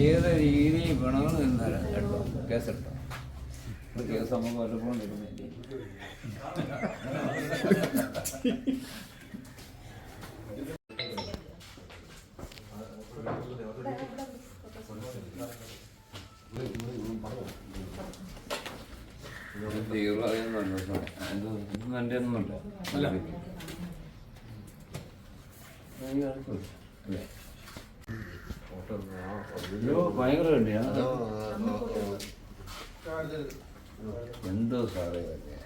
ഏത് രീതിയിൽ വേണമെന്ന് നിന്നാൽ കേട്ടോ. കേസ് കേട്ടോ കേസ് നമുക്ക് വല്ലപ്പോഴും വരുന്നില്ലേ എന്തോ എന്റെ ഒന്നുമില്ല അല്ല. ഭയങ്കര എന്തോ സാറേ ഇതൊക്കെ.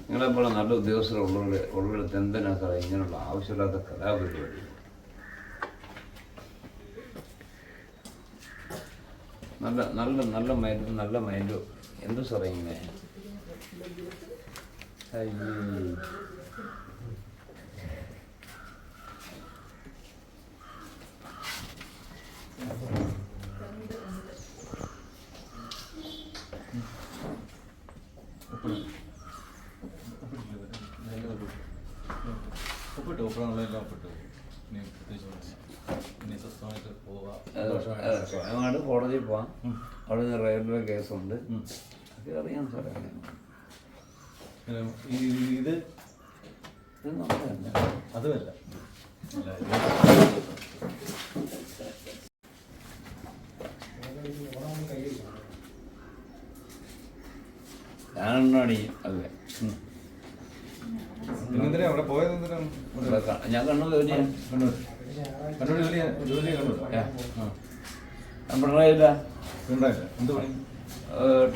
നിങ്ങളെപ്പോലെ നല്ല ഉദ്യോഗസ്ഥർ ഉള്ളവരുടെ ഉള്ളിടത്ത് എന്തിനാ സാറേ ഇങ്ങനെയുള്ള ആവശ്യമില്ലാത്ത കലാപരിപാടി? നല്ല നല്ല നല്ല മൈൻഡും നല്ല മൈൻഡും എന്തു സാറേ ഇങ്ങനെ? ഒപ്പിട്ടു കോടതിയിൽ പോവാം അവിടെ റെയിൽവേ കേസുണ്ട് അറിയാം സാറേ ഇത് അതുമല്ല. അതെ. എന്തിനാണ് ഇവിടെ ക- ഞാൻ കണ്ണൂർ ജോലിയാണ് കണ്ണൂർ. കണ്ണൂർ ജോലി ജോലി കണ്ണൂർ ഞാൻ പിണറായില്ല പിണറായില്ല എന്ത് പണി?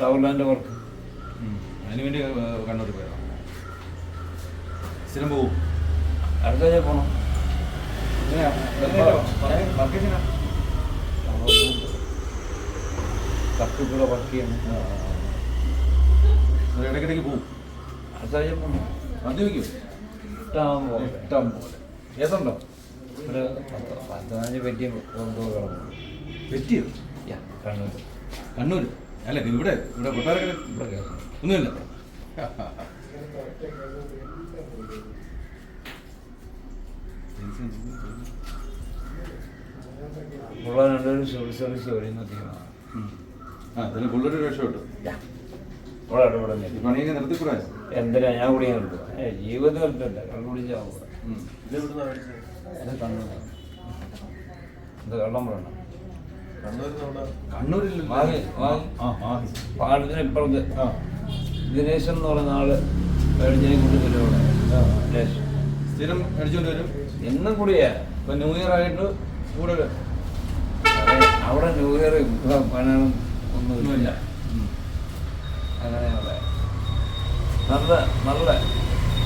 ടൗർലാൻഡ് വർക്ക്. അതിന് വേണ്ടി ഏഹ്, കണ്ണൂർ പോയതാണ് സ്ഥിരം പോവും. അടുത്ത പോകണം കപ്പിക്കൂടെ വർക്ക് ചെയ്യണം. ഇടയ്ക്കിടയ്ക്ക് പോവും. അടുത്ത പോകണം മദ്യപിക്കും ഇഷ്ടമാകും പോലെ. ഇഷ്ടം പോലെ. ഏതുണ്ടോ? ഒരു പത്ത് പതിനഞ്ച് പറ്റിയ കൊണ്ടുപോകണം പറ്റിയോ? യാ കണ്ണൂർ കണ്ണൂർ അല്ല ഇവിടെ ഇവിടെ കൊട്ടാരക്കര ഒന്നുമില്ല. ഉള്ള രണ്ടുപേരും സിവിൽ സർവീസ് വരുന്ന ടീമാണ് ആ അതിന് പുള്ളൊരു രക്ഷപ്പെട്ടു ഇവിടെ ഇടപെടുന്നില്ല ഈ പണിയൊക്കെ നിർത്തിക്കൂടാ? എന്തിനാ? ഞാൻ കൂടി നിർത്തുക ജീവിതത്തിൽ നിർത്തില്ല. കണ്ടുപിടിച്ചാൽ കള്ളം പറയണം. പാടത്തിന് ഇപ്പുറത്ത്. ദിനേശൻ എന്ന് പറയുന്ന ആൾ മേടിച്ചതിനെ കൊണ്ട് തരും ഇവിടെ ദിനേശ് സ്ഥിരം അടിച്ചോണ്ട് വരും? എന്നും കൂടിയാ. ഇപ്പൊ ന്യൂ ഇയർ ആയിട്ട് കൂടെ അവിടെ ന്യൂ ഇയർ പണം ഒന്നുമില്ല. അങ്ങനെയുള്ള നല്ല നല്ല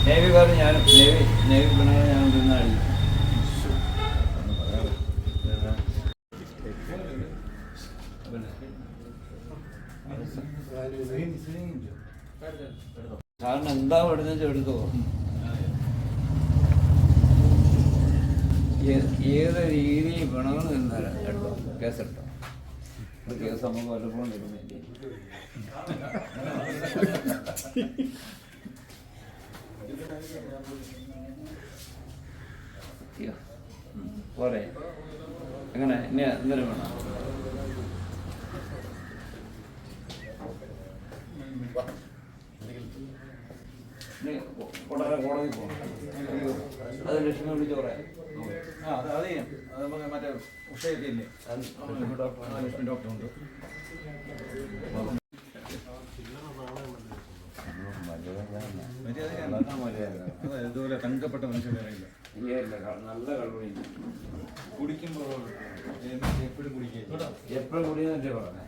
നേവിക്കാരൻ ഞാനും. നേവി നേവി പെണ്ണുങ്ങൾ ഞാൻ തിന്ന അടിക്കും സാറിന് എന്താ എടുത്തു എടുത്തോ ഏത് രീതിയിൽ വേണമെന്ന് നിന്നാലും കേട്ടോ കേസ് നമുക്ക് വല്ലപ്പോഴും. പോരെ. എങ്ങനെ? ഇനി എന്തിനു വേണം ഇനി കൊടകര കോടതി പോകണം അത് ലക്ഷ്മി വിളിച്ച് പറയാം. അത് മറ്റേ ഉഷയൊക്കെ ഇല്ലേ ലക്ഷ്മി ഡോക്ടർ ഡോക്ടർ ഉണ്ട്. ഇതുപോലെ തങ്കപ്പെട്ട മനുഷ്യന്റെ അറിയില്ല. നല്ല കള്ളുപിടി കുടിക്കുമ്പോൾ എപ്പോഴും കുടിക്കുക എപ്പോഴും കുടിയെന്നല്ലേ പറഞ്ഞേ?